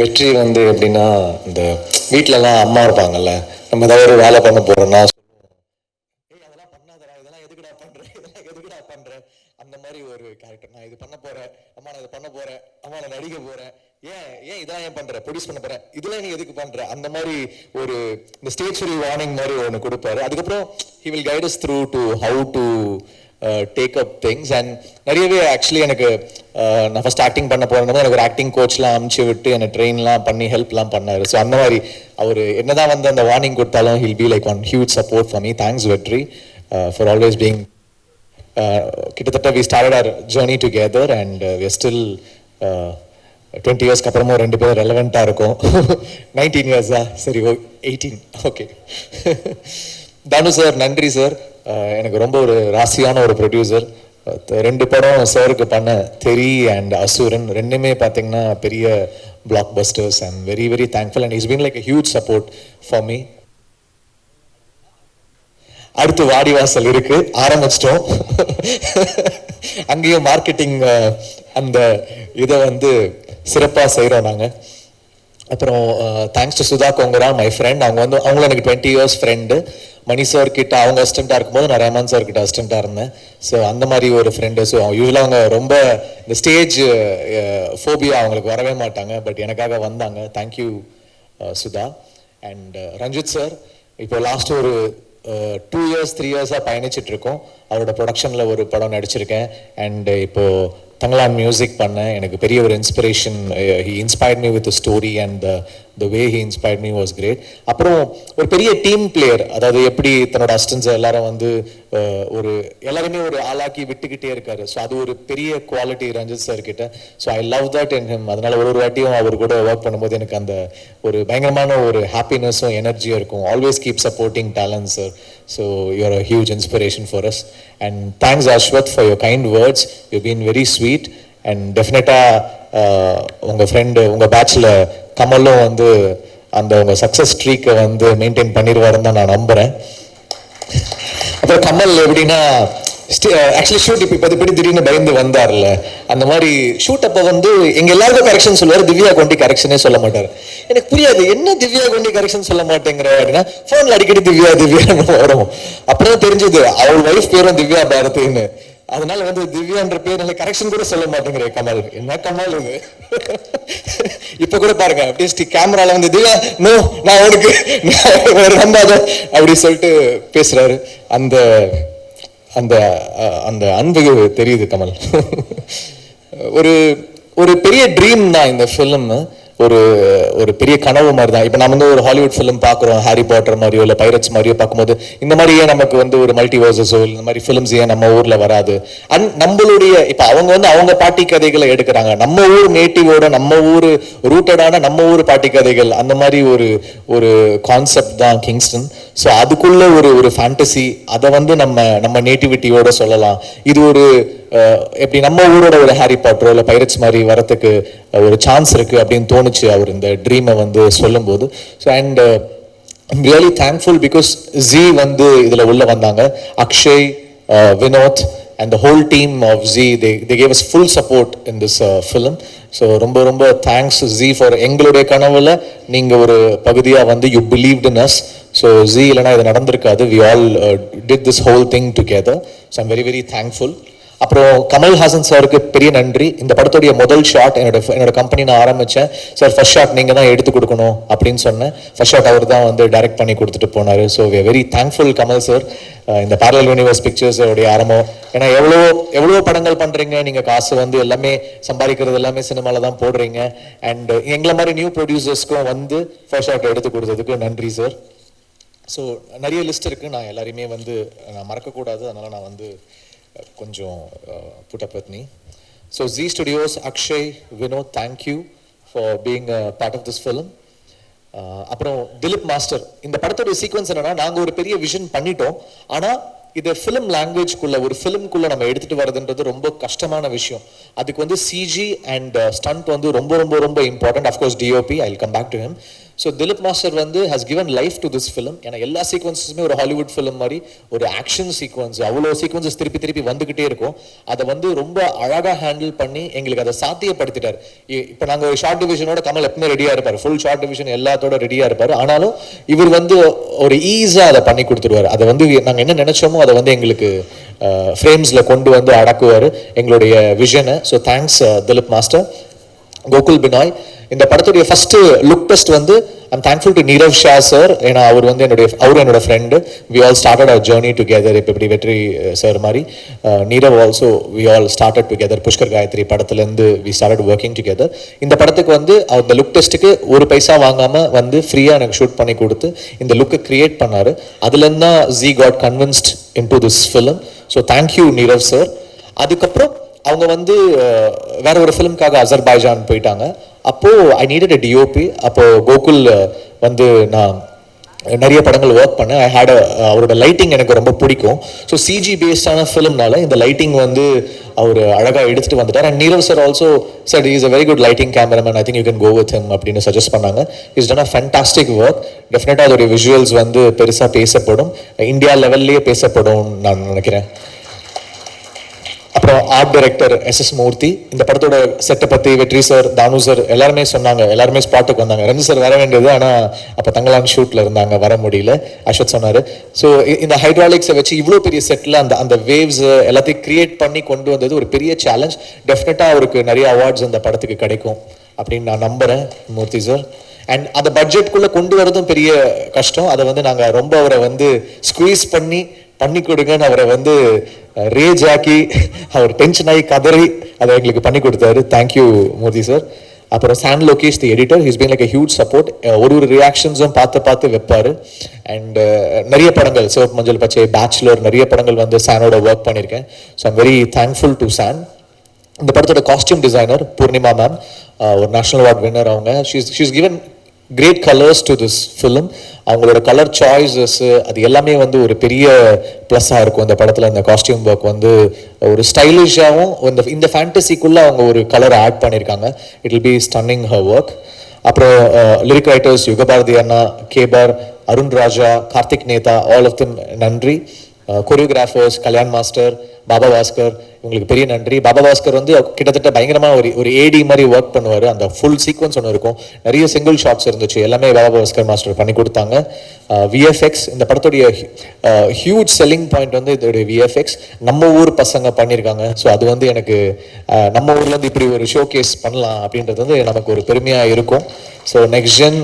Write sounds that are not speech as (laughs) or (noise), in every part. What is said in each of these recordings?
வெற்றி வந்து எப்படின்னா இந்த வீட்டிலலாம் அம்மா இருப்பாங்கல்ல நம்ம ஏதாவது ஒரு வேலை பண்ண போறோம்னா ஏய் அதெல்லாம் பண்ணாதடா இதெல்லாம் எதுக்குடா பண்ற இதெல்லாம் எதுக்குடா பண்ற? அந்த மாதிரி ஒரு கேரக்டர் நான் இது பண்ண போறேன் அம்மா நான் இது பண்ண போறேன் அம்மா நான் நடிக்க போறேன். ஏன் ஏன் இதெல்லாம் ஏன் பண்ற? ப்ரொடியூஸ் பண்ண போறேன். இதெல்லாம் நீ எதுக்கு பண்ற? அந்த மாதிரி ஒரு இந்த ஸ்டேஜ் ஃப்ரீ வார்னிங் மாதிரி ஒன்று கொடுப்பாரு. அதுக்கப்புறம் he will guide through to how to take up things and நிறையவே ஆக்சுவலி எனக்கு uh, நான் ஃபர்ஸ்ட் ஆக்டிங் பண்ண போனது எனக்கு ஒரு ஆக்டிங் கோச்லாம் அமுச்சு விட்டு என்னை ட்ரெயின்லாம் பண்ணி ஹெல்ப்லாம் பண்ணாரு. ஸோ அந்த மாதிரி அவர் என்னதான் வந்து அந்த வார்னிங் கொடுத்தாலும் he'll be like one huge support for me thanks Vetri for always being கிட்டத்தட்ட we start our journey together and we still twenty இயர்ஸ்க்கு அப்புறமும் ரெண்டு பேரும் ரெலவெண்ட்டாக இருக்கும். நைன்டீன் இயர்ஸா சரி ஓ எயிட்டீன் ஓகே (laughs) தனு சார் நன்றி சார். எனக்கு ரொம்ப ஒரு ராசியான ஒரு ப்ரொடியூசர் ரெண்டு படம் சாருக்கு பண்ண தெரி அண்ட் அசுரன் ரெண்டுமே பார்த்தீங்கன்னா பெரிய blockbusters and very very thankful and is been like huge support for me அடுத்து வாடிவாசல் இருக்கு. ஆரம்பிச்சிட்டோம். அங்கேயும் மார்க்கெட்டிங் அந்த இதை வந்து சிறப்பாக செய்கிறோம் நாங்கள் அப்புறம் thanks to Sudha Kongara my friend அவங்க வந்து அவங்களும் எனக்கு twenty years friend Mani sir கிட்ட அவங்க அசிஸ்டண்ட்டாக இருக்கும்போது நான் ரஹ்மான் சார் கிட்ட அசிஸ்டண்ட்டாக இருந்தேன். ஸோ அந்த மாதிரி ஒரு ஃப்ரெண்டு ஸோ யூஸ்வலாக அவங்க ரொம்ப இந்த ஸ்டேஜ் ஃபோபியா அவங்களுக்கு வரவே மாட்டாங்க. பட் எனக்காக வந்தாங்க. Thank you Sudha. And Ranjith sir இப்போ லாஸ்ட் ஒரு டூ இயர்ஸ் த்ரீ இயர்ஸாக பயணிச்சுட்டு இருக்கோம். அவரோட ப்ரொடக்ஷனில் ஒரு படம் நடிச்சிருக்கேன். அண்ட் இப்போது தங்களா மியூசிக் பண்ணேன். எனக்கு பெரிய ஒரு inspiration he inspired me with story and the way he inspired me was great அப்புறம் ஒரு பெரிய டீம் பிளேயர் அதாவது எப்படி தன்னோட அஸ்டன்ஸ் எல்லாரும் வந்து ஒரு எல்லாருமே ஒரு ஆளாக்கி விட்டுக்கிட்டே இருக்காரு. ஸோ அது ஒரு பெரிய குவாலிட்டி ரஞ்சித் சார் கிட்ட. So I love that in him அதனால ஒரு ஒரு வாட்டியும் அவர் கூட ஒர்க் பண்ணும்போது எனக்கு அந்த ஒரு பயங்கரமான ஒரு ஹாப்பினஸும் எனர்ஜியும் இருக்கும். Always keep supporting talent sir so you're a huge inspiration for us and thanks Ashwath for your kind words you been very sweet and டெஃபினட்டாக உங்கள் ஃப்ரெண்டு உங்கள் பேட்சில் கமலும் வந்து அந்த உங்கள் சக்ஸஸ் ஸ்ட்ரீக்கை வந்து மெயின்டைன் பண்ணிடுவாருன்னு தான் நான் நம்புகிறேன் அப்புறம் கமல் எப்படின்னா ஆக்சுவலி ஷூட் இப்போ இப்போ இப்படி திடீர்னு பயந்து வந்தார்ல. அந்த மாதிரி ஷூட் அப்போ வந்து எங்க எல்லாருக்கும் கரெக்ஷன் சொல்லுவார். திவ்யா கொண்டி கரெக்ஷனே சொல்ல மாட்டார். எனக்கு புரியாது என்ன திவ்யா கொண்டி கரெக்ஷன் சொல்ல மாட்டேங்கிற? அப்படின்னா ஃபோனில் அடிக்கடி திவ்யா திவ்யான்னு வரும். அப்புறம் தெரிஞ்சது அவள் ஒய்ஃப் பேரும் திவ்யா பாரதின்னு. அதனால வந்து திவ்யான்ற பேர் கரெக்ஷன் கூட சொல்ல மாட்டேங்கிற கமல். என்ன கமல் இது? இப்ப கூட பாருங்க அப்படியே ஸ்டி கேமரால வந்து திவ்யா நோ நான் உனக்கு நான் நம்பாத. அப்படி சொல்லிட்டு பேசுறாரு. அந்த அந்த அந்த அன்பு தெரியுது கமல். ஒரு ஒரு பெரிய ட்ரீம் தான் இந்த ஃபிலிம் ஒரு ஒரு பெரிய கனவு மாதிரி தான் இப்போ நம்ம வந்து ஒரு ஹாலிவுட் ஃபிலிம் பார்க்குறோம் ஹாரி பாட்டர் மாதிரியோ இல்லை பைரட்ஸ் மாதிரியோ பார்க்கும்போது இந்த மாதிரி ஏன் நமக்கு வந்து ஒரு மல்டிவர்சஸோ இந்த மாதிரி ஃபிலிம்ஸ் ஏன் நம்ம ஊரில் வராது? அண்ட் நம்மளுடைய இப்போ அவங்க வந்து அவங்க பாட்டி கதைகளை எடுக்கிறாங்க. நம்ம ஊர் நேட்டிவோட நம்ம ஊர் ரூட்டடான நம்ம ஊர் பாட்டி கதைகள் அந்த மாதிரி ஒரு ஒரு கான்செப்ட் தான் கிங்ஸ்டன் ஸோ அதுக்குள்ள ஒரு ஒரு ஃபேண்டசி அதை வந்து நம்ம நம்ம நேட்டிவிட்டியோட சொல்லலாம். இது ஒரு எப்படி நம்ம ஊரோட ஒரு ஹாரி பாட்டரோ இல்லை பைரட்ஸ் மாதிரி வரத்துக்கு ஒரு சான்ஸ் இருக்குது அப்படின்னு தோணுச்சு அவர் இந்த ட்ரீமை வந்து சொல்லும்போது. So and really thankful because Zee வந்து இதில் உள்ளே வந்தாங்க. Akshay Vinod and the whole team of Zee they they gave us full support in this film so ரொம்ப ரொம்ப தேங்க்ஸ் ஜி ஃபார் எங்களுடைய கனவுல நீங்கள் ஒரு பகுதியாக வந்து you believed in us so Zee இல்லைனா இது நடந்திருக்காது. We all did this whole thing together so I'm very very thankful அப்புறம் கமல்ஹாசன் சாருக்கு பெரிய நன்றி. இந்த படத்துடைய முதல் ஷாட் என்னோட என்னோட கம்பெனி நான் ஆரம்பித்தேன் சார் ஃபர்ஸ்ட் ஷாட் நீங்கள் தான் எடுத்து கொடுக்கணும் அப்படின்னு சொன்னேன். ஃபர்ஸ்ட் ஷாட் அவர் தான் வந்து டைரக்ட் பண்ணி கொடுத்துட்டு போனார். So we very thankful Kamal sir இந்த பேரல் யூனிவர்ஸ் பிக்சர்ஸ் உடைய ஆரம்பம். ஏன்னா எவ்வளோ எவ்வளோ படங்கள் பண்ணுறீங்க நீங்கள் காசு வந்து எல்லாமே சம்பாதிக்கிறது எல்லாமே சினிமாவில் தான் போடுறீங்க. அண்ட் எங்களை மாதிரி நியூ ப்ரொடியூசர்ஸ்க்கும் வந்து ஃபர்ஸ்ட் ஷாட் எடுத்து கொடுத்ததுக்கு நன்றி சார் ஸோ நிறைய லிஸ்ட் இருக்குது நான் எல்லாரையுமே வந்து நான் மறக்கக்கூடாது. அதனால் நான் வந்து கொஞ்சம் புட்டபத்னி with so Zee studios Akshay Vinod thank you for being part of this film அப்புறம் திலீப் மாஸ்டர் இந்த படத்தோட சீக்வன்ஸ் என்னன்னா நாங்கள் ஒரு பெரிய விஷன் பண்ணிட்டோம். ஆனால் இதை ஃபிலிம் லாங்குவேஜ்குள்ள ஒரு ஃபிலிம்குள்ள நம்ம எடுத்துட்டு வரதுன்றது ரொம்ப கஷ்டமான விஷயம். அதுக்கு வந்து சிஜி அண்ட் ஸ்டண்ட் வந்து ரொம்ப ரொம்ப ரொம்ப important of course DOP I come back to him so Dilip master வந்து has given life to this film ஏன்னா எல்லா சீக்வன்ஸஸுமே ஒரு ஹாலிவுட் ஃபிலிம் மாதிரி ஒரு ஆக்ஷன் சீக்வன்ஸ் அவ்வளோ சீக்வன்சஸ் திருப்பி திருப்பி வந்துகிட்டே இருக்கும். அதை வந்து ரொம்ப அழகாக ஹேண்டில் பண்ணி எங்களுக்கு அதை சாத்தியப்படுத்திட்டார். இப்போ நாங்கள் ஒரு ஷார்ட் டிவிஷனோட கமல் எப்பவுமே ரெடியாக இருப்பார். ஃபுல் ஷார்ட் டிவிஷன் எல்லாத்தோட ரெடியாக இருப்பார். ஆனாலும் இவர் வந்து ஒரு ஈஸியாக அதை பண்ணி கொடுத்துருவார். அதை வந்து நாங்கள் என்ன நினைச்சோமோ அதை வந்து எங்களுக்கு ஃப்ரேம்ஸில் கொண்டு வந்து அடக்குவார் எங்களுடைய விஷனை so thanks Dilip master Gokul Binoy. இந்த படத்துடைய ஃபர்ஸ்ட் லுக் டெஸ்ட் வந்து I'm thankful to Nirav Shah sir ஏன்னா அவர் வந்து என்னுடைய அவர் என்னோட friend we all started our journey together இப்போ இப்படி வெற்றி சார் மாதிரி. Nirav also we all started together Pushkar Gayathri படத்துலேருந்து வி ஸ்டார்டட் ஒர்க்கிங் டுகெதர் இந்த படத்துக்கு வந்து அவர் லுக் டெஸ்ட்டுக்கு ஒரு பைசா வாங்காமல் வந்து ஃப்ரீயாக எனக்கு ஷூட் பண்ணி கொடுத்து இந்த லுக்கை கிரியேட் பண்ணார். அதுலேருந்து தான் Zee got convinced in to this film so thank you Nirav sir அதுக்கப்புறம் அவங்க வந்து வேற ஒரு ஃபிலிம்காக அசர்பைஜான் போயிட்டாங்க. அப்போது ஐ நீடட் அ டிஓபி அப்போது கோகுல் வந்து நான் நிறைய படங்கள் ஒர்க் பண்ணேன். ஐ ஹேட் அவரோட லைட்டிங் எனக்கு ரொம்ப பிடிக்கும். ஸோ சிஜி பேஸ்டான ஃபிலிம்னால இந்த லைட்டிங் வந்து அவர் அழகாக எடுத்துகிட்டு வந்துட்டார். And Nirav sir also sir is a very good lighting cameraman I think you can go with him அப்படின்னு சஜஸ்ட் பண்ணாங்க. Is done a fantastic work டெஃபினட்டாக அதோடைய விஷுவல்ஸ் வந்து பெருசாக பேசப்படும். இந்தியா லெவல்லையே பேசப்படும் நான் நினைக்கிறேன். அப்புறம் art director S S Murthy இந்த படத்தோட செட்டை பத்தி வெற்றி சார் தானு சார் எல்லாருமே சொன்னாங்க. எல்லாருமே ஸ்பாட்டுக்கு வந்தாங்க. ரஞ்சி சார் வர வேண்டியது ஆனா அப்ப தங்கலான் ஷூட்ல இருந்தாங்க. வர முடியல. அஸ்வத் சொன்னாரு. ஸோ இந்த ஹைட்ராலிக்ஸை வச்சு இவ்வளோ பெரிய செட்ல அந்த அந்த வேவ்ஸ் எல்லாத்தையும் கிரியேட் பண்ணி கொண்டு வந்தது ஒரு பெரிய சேலஞ்ச் டெஃபினட்டா அவருக்கு நிறைய அவார்ட்ஸ் அந்த படத்துக்கு கிடைக்கும் அப்படின்னு நான் நம்புறேன் மூர்த்தி சார் அண்ட் அந்த பட்ஜெட்குள்ளே கொண்டு வரதும் பெரிய கஷ்டம். அதை வந்து நாங்க ரொம்ப அவரை வந்து ஸ்குவீஸ் பண்ணி பண்ணி கொடுங்கன்னு அவரை வந்து ரேஜ் ஆக்கி அவர் டென்ஷன் ஆகி கதறி அதை எங்களுக்கு பண்ணி கொடுத்தாரு. தேங்க்யூ மோதி சார் அப்புறம் San Lokesh the editor his been like huge support ஒரு ஒரு ரியாக்ஷன்ஸும் பார்த்து பார்த்து வைப்பாரு. அண்ட் நிறைய படங்கள் சிவப்பு மஞ்சள் பச்சை பேச்சுலர் நிறைய படங்கள் வந்து சானோட ஒர்க் பண்ணியிருக்கேன் so I'm very thankful to San இந்த படத்தோட காஸ்டியூம் டிசைனர் பூர்ணிமா மேம் ஒரு நேஷனல் அவார்ட் வின்னர் அவங்க. She's she's given great colours to this film அவங்களோட கலர் சாய்ஸஸ் அது எல்லாமே வந்து ஒரு பெரிய ப்ளஸ்ஸாக இருக்கும். இந்த படத்தில் இந்த காஸ்டியூம் ஒர்க் வந்து ஒரு ஸ்டைலிஷாகவும் இந்த இந்த ஃபேண்டசிக்குள்ளே அவங்க ஒரு கலர் ஆட் பண்ணியிருக்காங்க it will be stunning her work அப்புறம் லிரிக் ரைட்டர்ஸ் யுகபாரதி அண்ணா Chebar Arun Raja Karthik Netha all of them நன்றி. கொரியோகிராஃபர்ஸ் கல்யாண் மாஸ்டர் பாபா பாஸ்கர் இவங்களுக்கு பெரிய நன்றி. பாபா பாஸ்கர் வந்து கிட்டத்தட்ட பயங்கரமாக ஒரு ஒரு ஏடி மாதிரி ஒர்க் பண்ணுவார். அந்த ஃபுல் சீக்வன்ஸ் ஒன்று இருக்கும். நிறைய சிங்கிள் ஷாட்ஸ் இருந்துச்சு. எல்லாமே பாபா பாஸ்கர் மாஸ்டர் பண்ணி கொடுத்தாங்க. விஎஃப்எக்ஸ் இந்த படத்துடைய ஹியூஜ் செல்லிங் பாயிண்ட் வந்து இதோடைய விஎஃப்எக்ஸ் நம்ம ஊர் பசங்க பண்ணியிருக்காங்க ஸோ அது வந்து எனக்கு நம்ம ஊர்லேருந்து இப்படி ஒரு ஷோ கேஸ் பண்ணலாம் அப்படின்றது வந்து நமக்கு ஒரு பெருமையாக இருக்கும். ஸோ நெக்ஸ்ட் ஜென்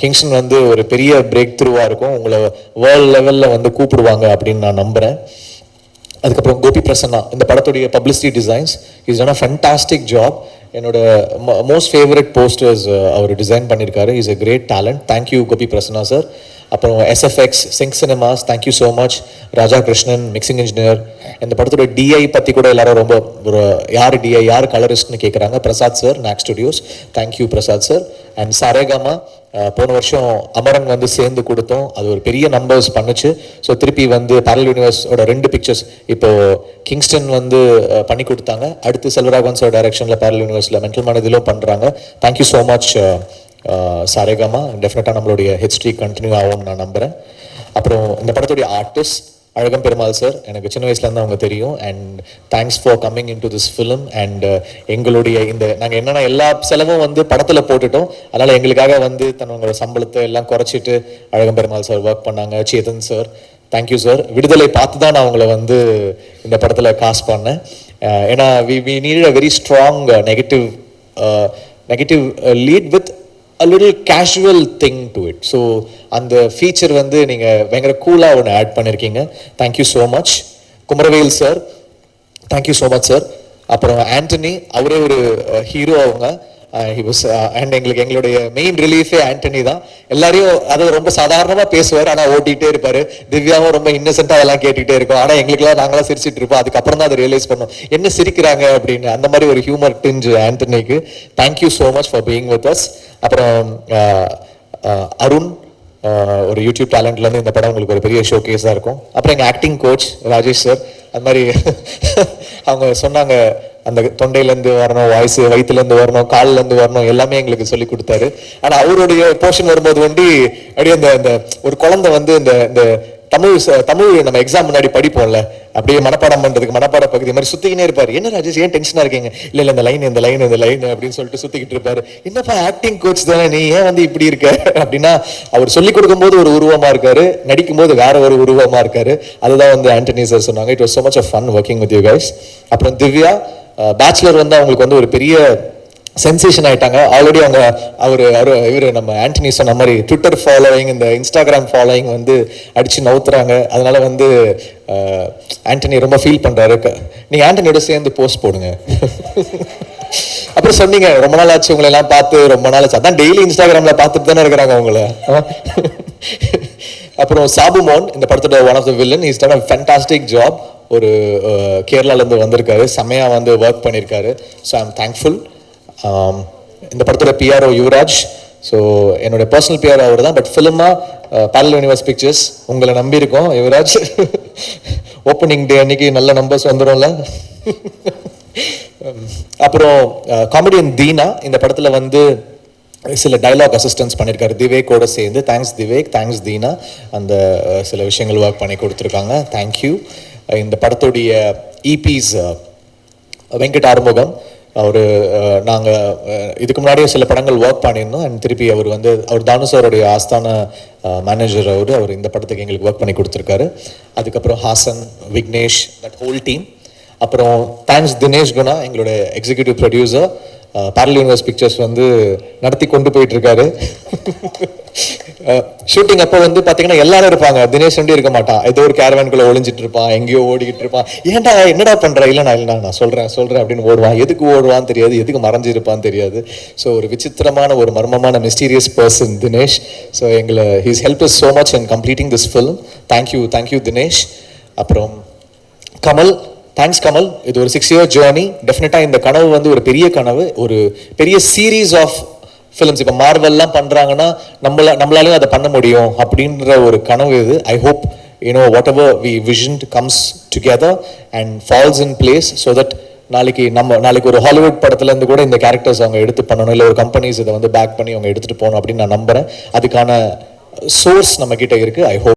கிங்ஸ்டன் வந்து ஒரு பெரிய பிரேக் த்ரூவாக இருக்கும். உங்களை வேர்ல்ட் லெவலில் வந்து கூப்பிடுவாங்க அப்படின்னு நான் நம்புகிறேன் அதுக்கப்புறம் கோபி பிரசன்னா இந்த படத்துடைய publicity designs is on a fantastic job என்னோட மோஸ்ட் ஃபேவரட் போஸ்டர்ஸ் அவர் டிசைன் பண்ணியிருக்காரு is a great talent thank you Gopi Prasanna sir அப்புறம் SFX sync cinemas thank you so much Raja Krishnan mixing engineer இந்த படத்தோட DI பற்றி கூட எல்லாரும் ரொம்ப ஒரு யார் டிஐ யார் கலரிஸ்ட்னு கேட்குறாங்க Prasad sir knack studios thank you Prasad sir and Saregama போன வருஷம் அமரன் வந்து சேர்ந்து கொடுத்தோம். அது ஒரு பெரிய நம்பர்ஸ் பண்ணுச்சு. ஸோ திருப்பி வந்து பேரல் யூனிவர்ஸோட ரெண்டு பிக்சர்ஸ் இப்போ கிங்ஸ்டன் வந்து பண்ணி கொடுத்தாங்க. அடுத்து செல்வராகவன் சார் டைரக்ஷனில் பேரல் யூனிவர்ஸில் மென்டல் மனதிலும் பண்ணுறாங்க தேங்க்யூ ஸோ மச் சாரேகாமா டெஃபினட்டாக நம்மளுடைய ஹிஸ்ட்ரி கண்டினியூ ஆகும்னு நான் நம்புகிறேன் அப்புறம் இந்த படத்துடைய ஆர்டிஸ்ட் அழகம் பெருமாள் சார் எனக்கு சின்ன வயசுலேருந்து அவங்க தெரியும். And thanks for coming in to this film and எங்களுடைய இந்த நாங்கள் என்னென்ன எல்லா செலவும் வந்து படத்தில் போட்டுட்டோம். அதனால் எங்களுக்காக வந்து தன்னோட சம்பளத்தை எல்லாம் குறைச்சிட்டு அழகம் பெருமாள் சார் ஒர்க் பண்ணாங்க. சேதன் சார் தேங்க்யூ சார் விடுதலை பார்த்து தான் நான் அவங்கள வந்து இந்த படத்தில் காஸ்ட் பண்ணேன். ஏன்னா we we need a very strong negative negative lead with a little casual thing to it so அந்த ஃபீச்சர் வந்து நீங்கள் பயங்கர கூலாக ஒன்று ஆட் பண்ணியிருக்கீங்க thank you so much Kumaravel sir thank you so much sir அப்புறம் ஆண்டனி அவரே ஒரு ஹீரோ அவங்க. Uh, ஹி அண்ட் uh, எங்களுக்கு எங்களுடைய மெயின் ரிலீஃபே ஆண்டனி தான். எல்லாரையும் அது ரொம்ப சாதாரணமாக பேசுவார் ஆனால் ஓட்டிகிட்டே இருப்பார். திவ்யாவும் ரொம்ப இன்னசென்ட்டாக அதெல்லாம் கேட்டுக்கிட்டே இருக்கும். ஆனால் எங்களுக்குலாம் நாங்களாம் சிரிச்சிட்டு இருப்போம். அதுக்கப்புறம் தான் அதை ரியலைஸ் பண்ணோம். என்ன சிரிக்கிறாங்க அப்படின்னு அந்த மாதிரி ஒரு humour tinge ஆண்டனிக்கு thank you so much for being with us அப்புறம் uh, அருண் ஒரு யூடியூப் டேலண்ட்லேருந்து இந்த படம் உங்களுக்கு ஒரு பெரிய ஷோ கேஸாக இருக்கும். அப்புறம் எங்கள் ஆக்டிங் கோச் ராஜேஷ் சார் அது மாதிரி (laughs) அவங்க சொன்னாங்க அந்த தொண்டையிலேருந்து வரணும் வாய்ஸ் வயிற்றுலேருந்து வரணும் கால்லேருந்து வரணும் எல்லாமே எங்களுக்கு சொல்லி கொடுத்தாரு. ஆனால் அவருடைய போர்ஷன் வரும்போது வண்டி அப்படியே அந்த அந்த ஒரு குழந்தை வந்து இந்த இந்த தமிழ் ச- தமிழ் நம்ம எக்ஸாம் முன்னாடி படிப்போம்ல அப்படியே மனப்பாடம் பண்ணுறதுக்கு மனப்பாட பகுதி மாதிரி சுற்றிக்கினே இருப்பார். என்ன ராஜேஷ் ஏன் டென்ஷனாக இருக்கீங்க? இல்லை இல்லை இந்த லைன் இந்த லைன் இந்த லைன் அப்படின்னு சொல்லிட்டு சுற்றிக்கிட்டு இருப்பாரு. என்னப்பா ஆக்டிங் கோச் தானே நீ ஏன் வந்து இப்படி இருக்க? அப்படின்னா அவர் சொல்லிக் கொடுக்கும்போது ஒரு உருவமாக இருக்காரு. நடிக்கும்போது வேற ஒரு உருவமாக இருக்காரு. அதுதான் வந்து ஆண்டனி சார் சொன்னாங்க. It was so much fun working with with guys அப்புறம் திவ்யா பேச்சுலர் வந்து அவங்களுக்கு வந்து ஒரு பெரிய சென்சேஷன் ஆயிட்டாங்க. ஆல்ரெடி அவங்க அவர் அவர் இவர் நம்ம ஆண்டனி சொன்ன மாதிரி ட்விட்டர் ஃபாலோவிங் இந்த இன்ஸ்டாகிராம் ஃபாலோயிங் வந்து அடிச்சு நவுத்துறாங்க. அதனால வந்து ஆண்டனி ரொம்ப ஃபீல் பண்றாரு. க- நீங்க ஆண்டனியோட சேர்ந்து போஸ்ட் போடுங்க. (laughs) அப்புறம் சொன்னீங்க ரொம்ப நாள் ஆச்சு உங்களை எல்லாம் பார்த்து ரொம்ப நாள் ஆச்சு. அதான் டெய்லி இன்ஸ்டாகிராம்ல பார்த்துட்டு தானே இருக்கிறாங்க உங்களை. (laughs) அப்புறம் சாபுமோன் இந்த படத்தோட one of the villain is done fantastic job ஒரு கேரளாலேருந்து வந்திருக்காரு. செம்மையாக வந்து ஒர்க் பண்ணியிருக்காரு ஸோ ஐம் தேங்க்ஃபுல் um, இந்த படத்தில் பிஆர்ஓ யுவராஜ் ஸோ என்னோட பர்சனல் பிஆர் அவர் தான் பட் ஃபிலிமா பேரல் யூனிவர்ஸ் பிக்சர்ஸ் உங்களை நம்பியிருக்கோம் யுவராஜ் ஓப்பனிங் டே அன்னைக்கு நல்ல நம்பர்ஸ் வந்துடும்ல (laughs) அப்புறம் காமெடியன் தீனா இந்த படத்தில் வந்து சில டைலாக் அசிஸ்டன்ஸ் பண்ணியிருக்காரு திவேக்கோட சேர்ந்து. தேங்க்ஸ் திவேக். தேங்க்ஸ் தீனா. அந்த சில விஷயங்கள் ஒர்க் பண்ணி கொடுத்துருக்காங்க. தேங்க்யூ இந்த படத்துடைய e இபிஸ் வெங்கட் ஆறுமுகம் அவர் நாங்கள் இதுக்கு முன்னாடியே சில படங்கள் ஒர்க் பண்ணியிருந்தோம். அண்ட் திருப்பி அவர் வந்து அவர் தானு ஆஸ்தான மேனேஜர் அவர் அவர் இந்த படத்துக்கு எங்களுக்கு ஒர்க் பண்ணி கொடுத்துருக்காரு. அதுக்கப்புறம் Hassan Vignesh that whole team அப்புறம் தேங்க்ஸ் தினேஷ் குணா எங்களோட executive producer parallel universe pictures வந்து நடத்தி கொண்டு போயிட்டுருக்காரு (laughs) ஷூட்டிங் அப்போ வந்து பார்த்தீங்கன்னா எல்லாரும் இருப்பாங்க. தினேஷ் வண்டி இருக்க மாட்டான் ஏதோ ஒரு கேரவான்குள்ளே ஒளிஞ்சிட்டு இருப்பான். எங்கேயோ ஓடிக்கிட்டு இருப்பான். ஏன்டா என்னடா பண்ற? இல்லை நான் இல்லை நான் சொல்கிறேன் சொல்கிறேன் அப்படின்னு ஓடுவான். எதுக்கு ஓடுவான்னு தெரியாது. எதுக்கு மறைஞ்சிருப்பான்னு தெரியாது. ஸோ ஒரு விசித்திரமான ஒரு மர்மமான மிஸ்டீரியஸ் பர்சன் தினேஷ். ஸோ எங்களை he's help is so much in completing this film thank you thank you Dinesh. அப்புறம் கமல். தேங்க்ஸ் கமல். இது ஒரு சிக்ஸ் இயர் ஜேர்னி டெஃபினட்டாக இந்த கனவு வந்து ஒரு பெரிய கனவு. ஒரு பெரிய சீரீஸ் ஆஃப் ஃபிலிம்ஸ் இப்போ மார்வல்லாம் பண்ணுறாங்கன்னா நம்மள நம்மளாலையும் அதை பண்ண முடியும் அப்படின்ற ஒரு கனவு இது. I hope you know whatever we vision comes together and falls in place so that நாளைக்கு நம்ம நாளைக்கு ஒரு ஹாலிவுட் படத்துலேருந்து கூட இந்த கேரக்டர்ஸ் அவங்க எடுத்து பண்ணணும். இல்லை ஒரு கம்பெனிஸ் இதை வந்து பேக் பண்ணி அவங்க எடுத்துகிட்டு போகணும் அப்படின்னு நான் நம்புகிறேன் அதுக்கான சோர்ஸ் நம்ம இருக்குது இருக்கு. I hope